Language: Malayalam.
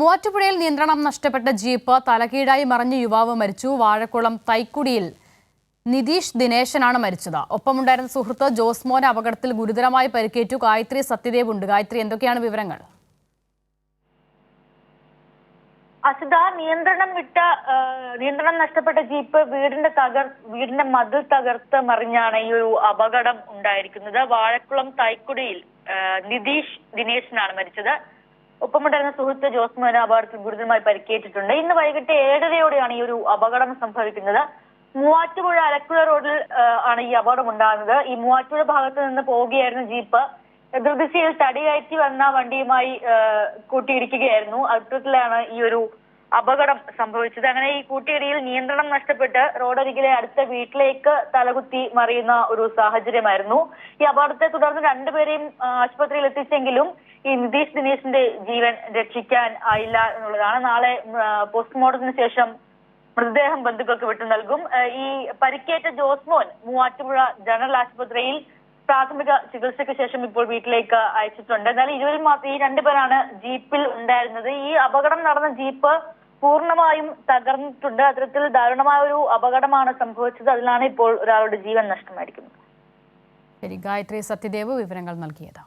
മൂവാറ്റുപുഴയിൽ നിയന്ത്രണം നഷ്ടപ്പെട്ട ജീപ്പ് തലകീഴായി മറിഞ്ഞ യുവാവ് മരിച്ചു. വാഴക്കുളം തൈക്കുടിയിൽ നിതീഷ് ദിനേശനാണ് മരിച്ചത്. ഒപ്പമുണ്ടായിരുന്ന സുഹൃത്ത് ജോസ്മോൻ അപകടത്തിൽ ഗുരുതരമായി പരിക്കേറ്റു. ഗായത്രി സത്യദേവ് ഉണ്ട്. ഗായത്രി എന്തൊക്കെയാണ് വിവരങ്ങൾ? അസിത നിയന്ത്രണം വിട്ട നിയന്ത്രണം നഷ്ടപ്പെട്ട ജീപ്പ് വീടിന്റെ തകർ വീടിന്റെ മതിൽ തകർത്ത് മറിഞ്ഞാണ് ഈ ഒരു അപകടം ഉണ്ടായിരിക്കുന്നത്. വാഴക്കുളം തൈക്കുടിയിൽ നിതീഷ് ദിനേശനാണ് മരിച്ചത്. ഒപ്പമുണ്ടായിരുന്ന സുഹൃത്ത് ജോസ്മോന് അപകടത്തിൽ ഗുരുതരമായി പരിക്കേറ്റിട്ടുണ്ട്. ഇന്ന് വൈകിട്ട് ഏഴരയോടെയാണ് ഈ ഒരു അപകടം സംഭവിക്കുന്നത്. മൂവാറ്റുപുഴ അലക്കുഴ റോഡിൽ ആണ് ഈ അപകടം ഉണ്ടാകുന്നത്. ഈ മൂവാറ്റുപുഴ ഭാഗത്ത് നിന്ന് പോവുകയായിരുന്ന ജീപ്പ്. എതിർദിശയിൽ തടി കയറ്റി വന്ന വണ്ടിയുമായി കൂട്ടിയിടിക്കുകയായിരുന്നു. അത്തരത്തിലാണ് ഈ ഒരു അപകടം സംഭവിച്ചത്. അങ്ങനെ ഈ കൂട്ടിയിടിയിൽ നിയന്ത്രണം നഷ്ടപ്പെട്ട് റോഡരികിലെ അടുത്ത വീട്ടിലേക്ക് തലകുത്തി മറിയുന്ന ഒരു സാഹചര്യമായിരുന്നു. ഈ അപകടത്തെ തുടർന്ന് രണ്ടുപേരെയും ആശുപത്രിയിൽ എത്തിച്ചെങ്കിലും ഈ നിതീഷ് ദിനേശിന്റെ ജീവൻ രക്ഷിക്കാൻ ആയില്ല എന്നുള്ളതാണ്. നാളെ പോസ്റ്റ്മോർട്ടത്തിന് ശേഷം മൃതദേഹം ബന്ധുക്കൾക്ക് വിട്ടു നൽകും. ഈ പരിക്കേറ്റ ജോസ്മോൻ മൂവാറ്റുപുഴ ജനറൽ ആശുപത്രിയിൽ പ്രാഥമിക ചികിത്സയ്ക്ക് ശേഷം ഇപ്പോൾ വീട്ടിലേക്ക് അയച്ചിട്ടുണ്ട്. എന്നാൽ ഇരുവരും മാത്രം ഈ രണ്ടുപേരാണ് ജീപ്പിൽ ഉണ്ടായിരുന്നത്. ഈ അപകടം നടന്ന ജീപ്പ് പൂർണമായും തകർന്നിട്ടുണ്ട്. അത്തരത്തിൽ ദാരുണമായ ഒരു അപകടമാണ് സംഭവിച്ചത്. അതിലാണ് ഇപ്പോൾ ഒരാളുടെ ജീവൻ നഷ്ടമായിരിക്കുന്നത്. ശരി ഗായത്രി സത്യദേവ് വിവരങ്ങൾ നൽകിയത്.